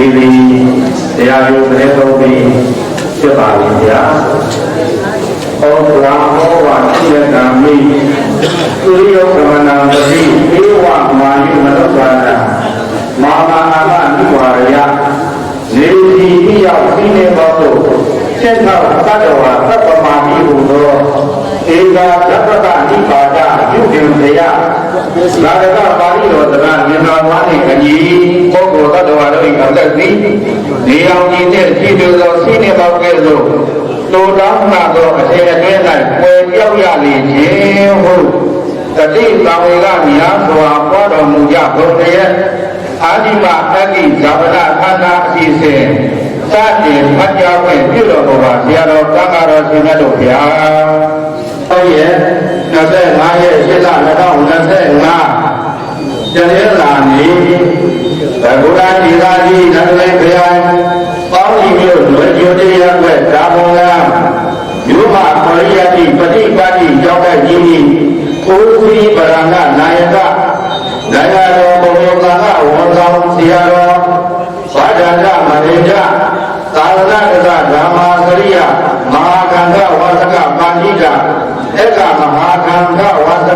ဒီဒီတရားရုံးတဲ့တော်ပြီးဖြစ်ပါလိမ့်ဗျာဩဝါဩဝါတိယကမိသုရိယောကမနာပတိဧဝမာယုမနောပါဒမာမာနာမနိဝါရယနေတိပိယောသိနေသောသို့ချက်သောသတ္တဝါသတ္တမတိဟုသောဧကာသတ္တကနိပါဒပြု တင်တရားသာရကပါဠိတော်သရမြင်တော်ဝါနှင့်အညီပုဂ္ဂိုလ်သတ္တဝါတို့၏အသက်သည်နေအောင်ကြည့်တဲ့ကြည့်လို့သောစိနေပေါကဲ့သို့တိုးတောင်းမှသောအထည်အတွင်း၌ပွယ်ပြောက်ရလေခြင်းဟုတတိသံဝေကများစွာပွားတော်မူကြဘုရားအာဒီမအတ္တိဇာဝနာခန္ဓာအစီအစဉ်စတင်ဖတ်ကြားခွင့်ပြုတော်မူပါဆရာတော်ကံဃာတော်ရှင်မြတ်တို့ဗျာဟုတ်ရဲ့ 25ရက်8လ2025ကျန်ရလာနေဘဂဝါဒီသာကြီးနတ်လေးဘုရားပေါင်းဒီမျိုးလွယ်ကျွတ်တရားွက်ဒါဘုံလားမြို့မှာပရိယတိပฏิပါတိကြောင့်တဲ့ကြီးကြီးကိုယ်စီပရဏနာယကနိုင်ငံတော်ဘုံကံကဝန်ဆောင်ဆရာတော်ဘာဒန္တမရိဒသာသနာ့ကဓမ္မာစရိယမဟာကန္ဓဝါစကပါဠိတာဧကမဟာကန္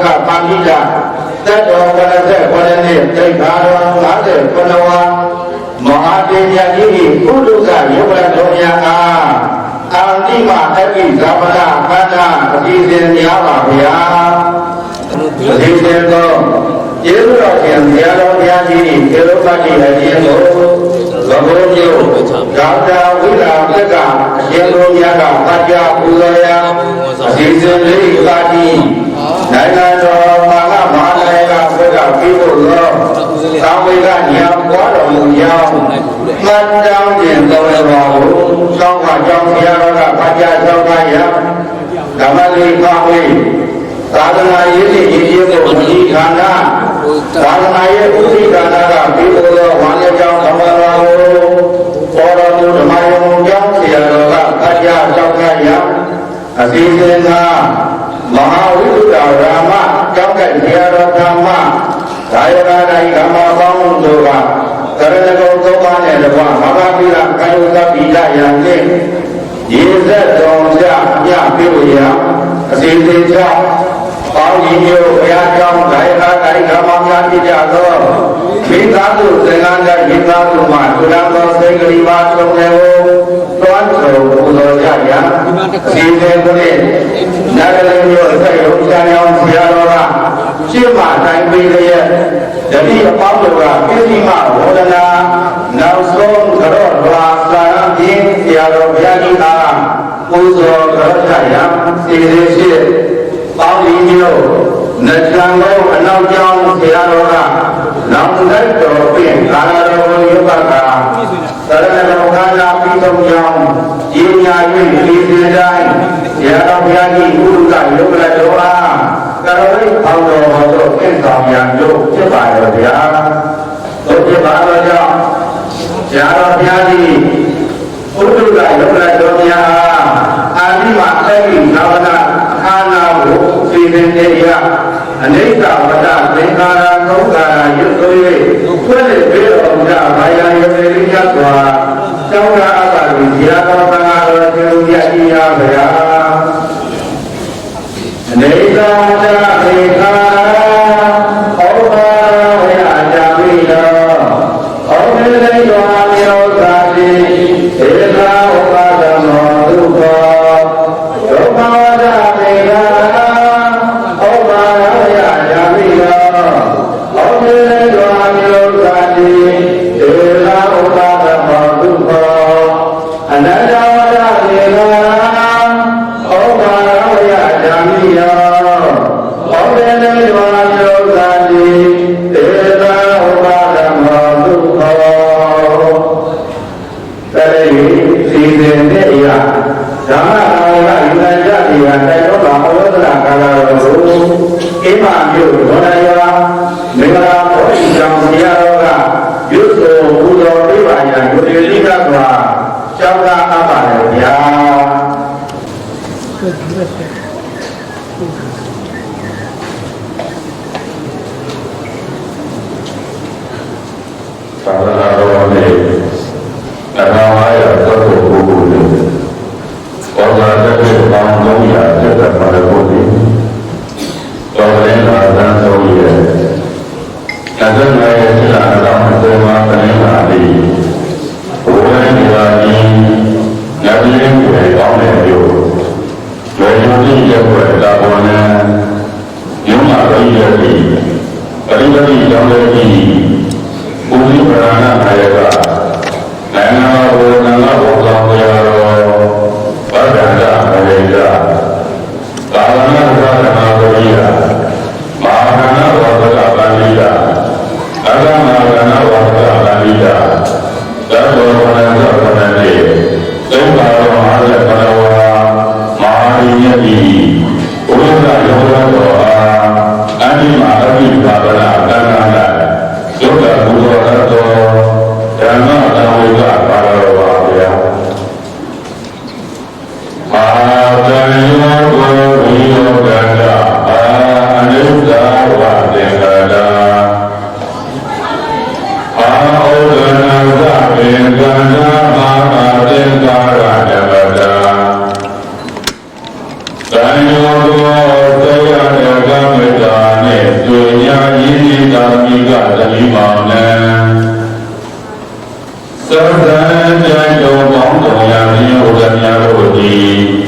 ဓဝါစကပါဠိတာတတ္တောကရသက်ဝရဏိသိက္ခာတော်59ဝါမဟာတေယကြီးကုတုကယုဂရတော်များအားအာတိမအက္ခိဇာပနာခန္ဓာအစီအစဉ်များပါဗျာအစီအစဉ်တော့ကျေးဇူးတော်ရှင်ဘုရားတော်ဘုရားကြီးသေလုပတိအရှင်ကိုသဘောမျိုးဒေါက်တာဝိလာပြက်ကအရှင်ဘုရားကပัจจပူဇော်ရာအစီအစဉ်လေးပါတိ နိုင်ငံတော်မာနမဟာနိုင်ငံကဘုရားပြီးဖို့သောသာဝေကညာပွားတော်မူကြောင်းမှတ်တောင်းခြင်းတော်ရပါကိုသောင်းကကြောင့်ဘုရားတော်ကပัจจသောကယဓမ္မလေးပါဝေသာသနာရေးရည်ရည်ကိုမတိဌာနသာသနာရေးဥသိဌာနကပြီးဖို့သောဝါရ ရာမကျောင်းကဆရာတော်ဓမ္မဒါယနာတိုင်းဓမ္မပေါင်းတို့ကကရဏဂုံသုံးပါးနဲ့တကွာမဟာပိရကာယုသပိဒယံနှင့်ရေသက်တော်ကြညပြေဝရအစီအစဉ်ကြောင့်ပေါင်းကြီးမျိုးဘုရားကျောင်းဒါယနာတိုင်းဓမ္မများပြကြသောမိသားစုသင်္ကန်းတဲ့မိသားစုမှသုဒ္ဓသောစိတ်ကလေးပါဆုံးတယ်ကိုတွန်းဆုံပူဇော်ကြရစီစဉ်ကိုလည်းနဂရမျိုးအဆက်ရုံချမ်းအောင်ဆရာတော်ကရှင်းမှတိုင်းပေးလျက်တတိအပေါင်းတို့ကပြည့်စုံမှဝဒနာနောက်ဆုံးကြော့လာစာရင်းဖြင့်ဆရာတော်ဘုရားကြီးအားပူ ဇော်ကြောကြရစီစဉ်ရှိပေါင်းဒီမျိုးနတ်ချံကိုအနောက်ကျောင်းဆရာတော်ကနောက်တိုက်တော်ဖြင့်ကာလတော်ရုပ်ကကသရဏတော်ကာလပြီးဆုံးကြောင်းဤညာ၍ဒီစင်တိုင်းဆရာတော်ဘုရားကြီးဥဒ္ဒကယုတ်လက်တော်အားကရောလိအောင်တော်ဟောသောသင်္ဆောင်ရန်တို့ဖြစ်ပါရောဗျာတို့ဖြစ်ပါတော့ကြောင့်ဆရာတော်ဘုရားကြီးဥဒ္ဒကယုတ်လက်တော်များအာဒီမအတ္တိသာဝနာအခါနာကို စီစဉ်နေရအနိစ္စဝတ္တသင်္ခါရသုံးခါရရွတ်သွေးခွဲ့လေဘေးတော်ကြဘာယာယမေရိယစွာကျောင်းရာအပါတိဇာတော် တရေစီစဉ်တဲ့အရာဓမ္မတော်ကယူနိုင်ကြပြီကတိုက်တော့ပါဘုရားသနာကာလတော်ကိုအိမ်မမြို့ဒေါ်နယာမင်္ဂလာဘောဓိကြောင့်ဆရာတော်ကရွတ်ဆိုဘုတော်ပြပါရန်ဒုတိယလိကစွာကျောင်းသားအပ်ပါလေဗျာ သောတာပန်တော်ပေါင်းတော်ရာမြတ်ဥဒ္ဒမြတ်တို့သည်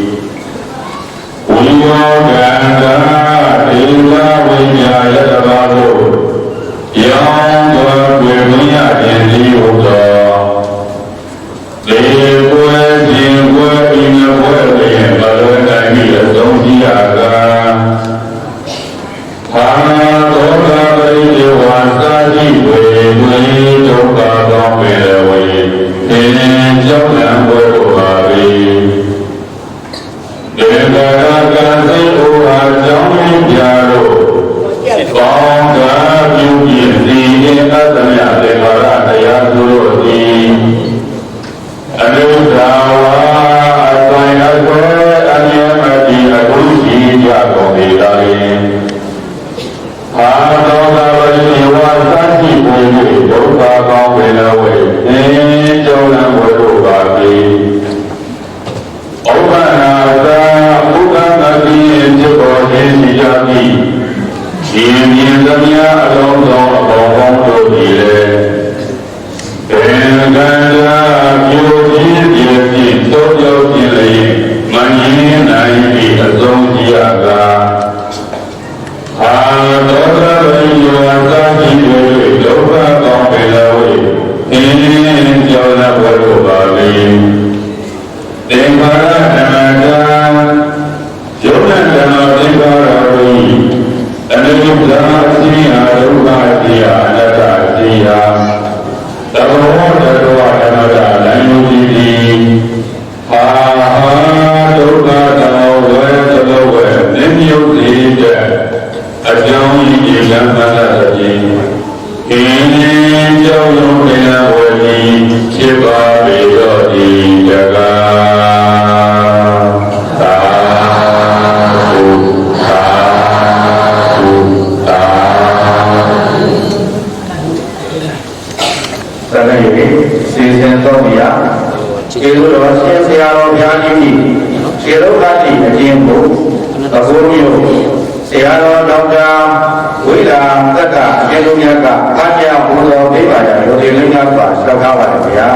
And I've got Never မြင်သမျှအလုံးစုံအပေါင်းပေါင်းတို့သည်လည်း ခြေလို့တော်ရှင်ဆရာတော်ဘုရားကြီးခြေလို့ကတိအရင်ကိုသဘောမျိုးဆရာတော်ဒေါက်တာဝိလာသက္ကအကျေလုံးမြတ်ကအာကျဘုရားဘိဗ္ဗာယရိုဒီလင်းကပါဆောက်ထားပါတယ်ဗျာ